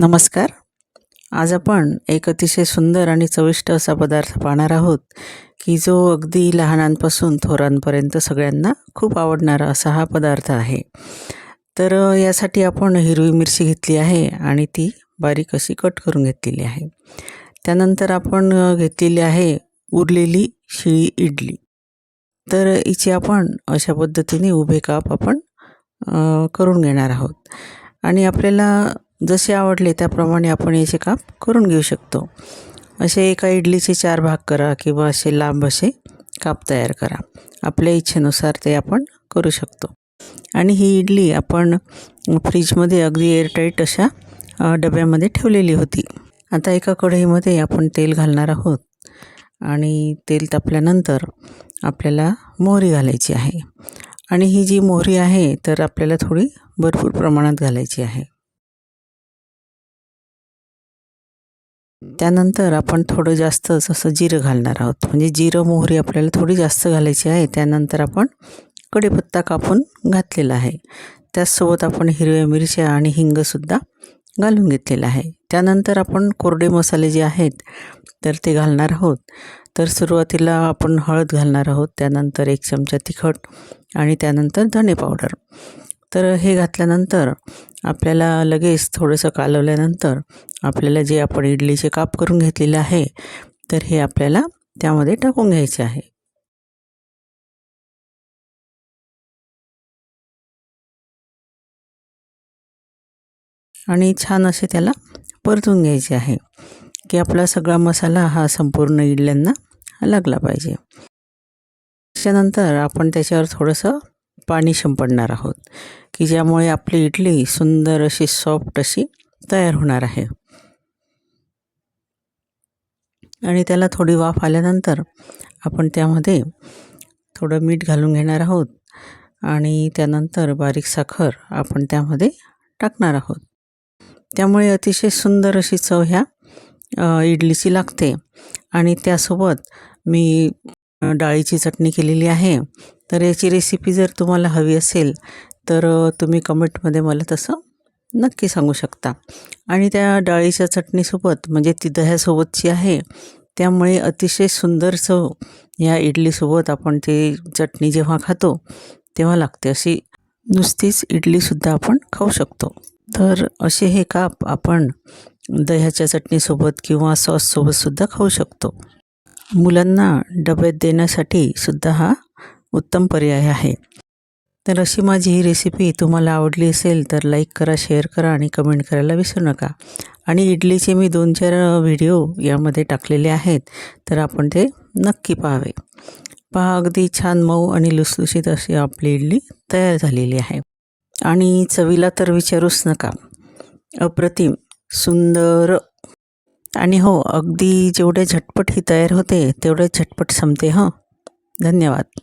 नमस्कार. आज आपण एक अतिशय सुंदर आणि चविष्ट असा पदार्थ पाहणार आहोत की जो अगदी लहानांपासून थोरांपर्यंत सगळ्यांना खूप आवडणारा असा हा पदार्थ आहे. तर यासाठी आपण हिरवी मिरची घेतली आहे आणि ती बारीक अशी कट करून घेतलेली आहे. त्यानंतर आपण घेतलेली आहे उरलेली शिळी इडली. तर हिची आपण अशा पद्धतीने उभे काप आपण करून घेणार आहोत. आणि आपल्याला जसे आवडले त्याप्रमाणे आपण याचे काप करून घेऊ शकतो. असे एका इडलीचे चार भाग करा किंवा असे लांब असे काप तयार करा. आपल्या इच्छेनुसार ते आपण करू शकतो. आणि ही इडली आपण फ्रीजमध्ये अगदी एअरटाईट अशा डब्यामध्ये ठेवलेली होती. आता एका कढईमध्ये आपण तेल घालणार आहोत. आणि तेल तापल्यानंतर आपल्याला मोहरी घालायची आहे. आणि ही जी मोहरी आहे तर आपल्याला थोडी भरपूर प्रमाणात घालायची आहे. त्यानंतर आपण थोडं जास्तच असं जिरं घालणार आहोत. म्हणजे जिरं मोहरी आपल्याला थोडी जास्त घालायची आहे. त्यानंतर आपण कढीपत्ता कापून घातलेला आहे. त्याचसोबत आपण हिरव्या मिरच्या आणि हिंगसुद्धा घालून घेतलेला आहे. त्यानंतर आपण कोरडे मसाले जे आहेत तर ते घालणार आहोत. तर सुरुवातीला आपण हळद घालणार आहोत. त्यानंतर एक चमचा तिखट आणि त्यानंतर धणे पावडर. तर हे घातल्यानंतर आपल्याला लगेच थोडंसं कालवल्यानंतर आपल्याला जे आपण इडलीचे काप करून घेतलेले आहे तर हे आपल्याला त्यामध्ये टाकून घ्यायचे आहे. आणि छान असे त्याला परतून घ्यायचे आहे की आपला सगळा मसाला हा संपूर्ण इडल्यांना लागला पाहिजे. त्याच्यानंतर आपण त्याच्यावर थोडंसं पाणी शिंपडणार आहोत की ज्यामुळे आपली इडली सुंदर अशी सॉफ्ट अशी तयार होणार आहे. आणि त्याला थोडी वाफ आल्यानंतर आपण त्यामध्ये थोडं मीठ घालून घेणार आहोत आणि त्यानंतर बारीक साखर आपण त्यामध्ये टाकणार आहोत. त्यामुळे अतिशय सुंदर अशी चव ह्या इडलीची लागते. आणि त्यासोबत मी डाळीची चटणी केलेली आहे. तर याची रेसिपी जर तुम्हाला हवी असेल तर तुम्ही कमेंटमध्ये मला तसं नक्की सांगू शकता. आणि त्या डाळीच्या चटणीसोबत म्हणजे ती दह्यासोबतची आहे त्यामुळे अतिशय सुंदर चव या इडलीसोबत आपण ती चटणी जेव्हा खातो तेव्हा लागते. अशी नुसतीच इडलीसुद्धा आपण खाऊ शकतो. तर असे हे काप आपण दह्याच्या चटणीसोबत किंवा सॉससोबतसुद्धा खाऊ शकतो. मुलांना डब्यात देण्यासाठी सुद्धा हा उत्तम पर्याय आहे. तर अशी माझी ही रेसिपी तुम्हाला आवडली असेल तर लाईक करा शेअर करा आणि कमेंट करायला विसरू नका. आणि इडलीचे मी दोन चार व्हिडिओ यामध्ये टाकलेले आहेत तर आपण ते नक्की पाहावे. पहा अगदी छान मऊ आणि लुसलुशीत अशी आपली इडली तयार झालेली आहे. आणि चवीला तर विचारूच नका. अप्रतिम सुंदर आणि हो अगदी जेवढे झटपट ही तयार होते तेवढे झटपट संपते हं. धन्यवाद.